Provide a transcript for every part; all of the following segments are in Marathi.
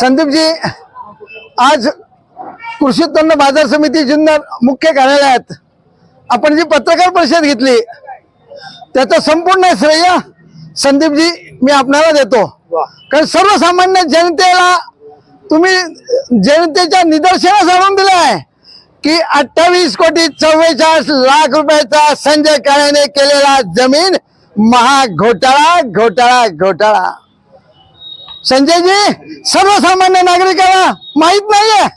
संदीपजी आज कृषी उत्पन्न बाजार समिती जुन्नर मुख्य कार्यालयात आपण जी पत्रकार परिषद घेतली त्याचं संपूर्ण श्रेय संदीपजी मी आपणाला देतो. कारण सर्वसामान्य जनतेला तुम्ही जनतेच्या निदर्शनास आणून दिलं आहे की अठ्ठावीस कोटी चव्वेचाळीस लाख रुपयाचा संजय काळेने केलेला जमीन महाघोटाळा घोटाळा घोटाळा. संजयजी सर्वसामान्य नागरिकाला माहीत नाहीये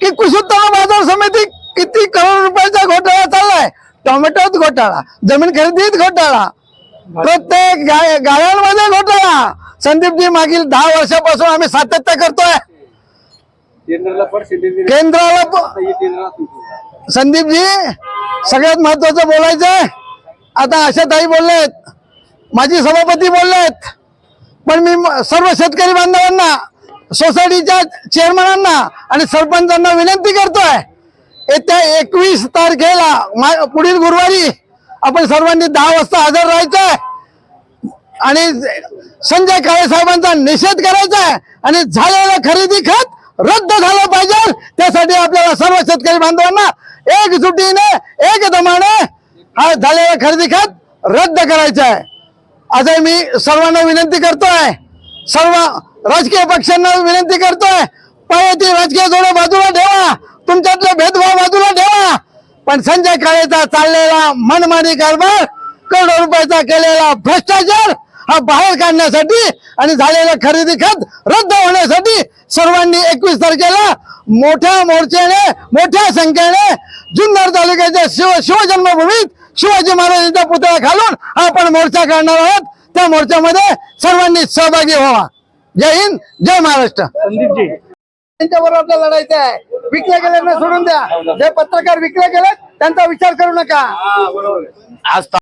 की कृषी उत्पन्न बाजार समिती किती करोड रुपयाचा घोटाळा चाललाय. टोमॅटोत घोटाळा जमीन खरेदीत घोटाळा प्रत्येक गा- गाड्यांमध्ये घोटाळा. संदीपजी मागील दहा वर्षापासून आम्ही सातत्य करतोय. केंद्राला संदीपजी सगळ्यात महत्वाचं बोलायचंय. आता आशाताई बोललेत माजी सभापती बोललेत. पण मी म- सर्व शेतकरी बांधवांना सोसायटीच्या चेअरमनांना आणि सरपंचांना विनंती करतोय येत्या एकवीस तारखेला मा- पुढील गुरुवारी आपण सर्वांनी दहा वाजता हजर राहायचंय. आणि संजय काळे साहेबांचा निषेध करायचा आहे आणि झालेलं खरेदी खत रद्द झालं पाहिजे. त्यासाठी आपल्याला सर्व शेतकरी बांधवांना एकजुटीने एक दमाने हा झालेला खरेदी खत रद्द करायचा आहे आजही मी सर्वांना विनंती करतोय. सर्व राजकीय पक्षांना विनंती करतोय. पायातील राजकीय जोडे बाजूला ठेवा. तुमच्यातला भेदभाव बाजूला ठेवा. पण संजय काळेचा चाललेला मनमानी कारभार करोडो रुपयाचा केलेला भ्रष्टाचार हा बाहेर काढण्यासाठी आणि झालेलं खरेदी खत रद्द होण्यासाठी सर्वांनी एकवीस तारखेला मोठ्या मोर्चाने मोठ्या संख्येने जुन्नर तालुक्याच्या शिव शिवजन्मभूमीत शिवाजी महाराजांचा पुतळा घालून आपण मोर्चा काढणार आहोत. त्या मोर्चामध्ये सर्वांनी सहभागी व्हावा. जय हिंद जय महाराष्ट्र. त्यांच्याबरोबर आपल्याला लढायचं आहे. विकले गेल्यांना सोडून द्या. जे पत्रकार विकले गेले त्यांचा विचार करू नका. बरोबर आज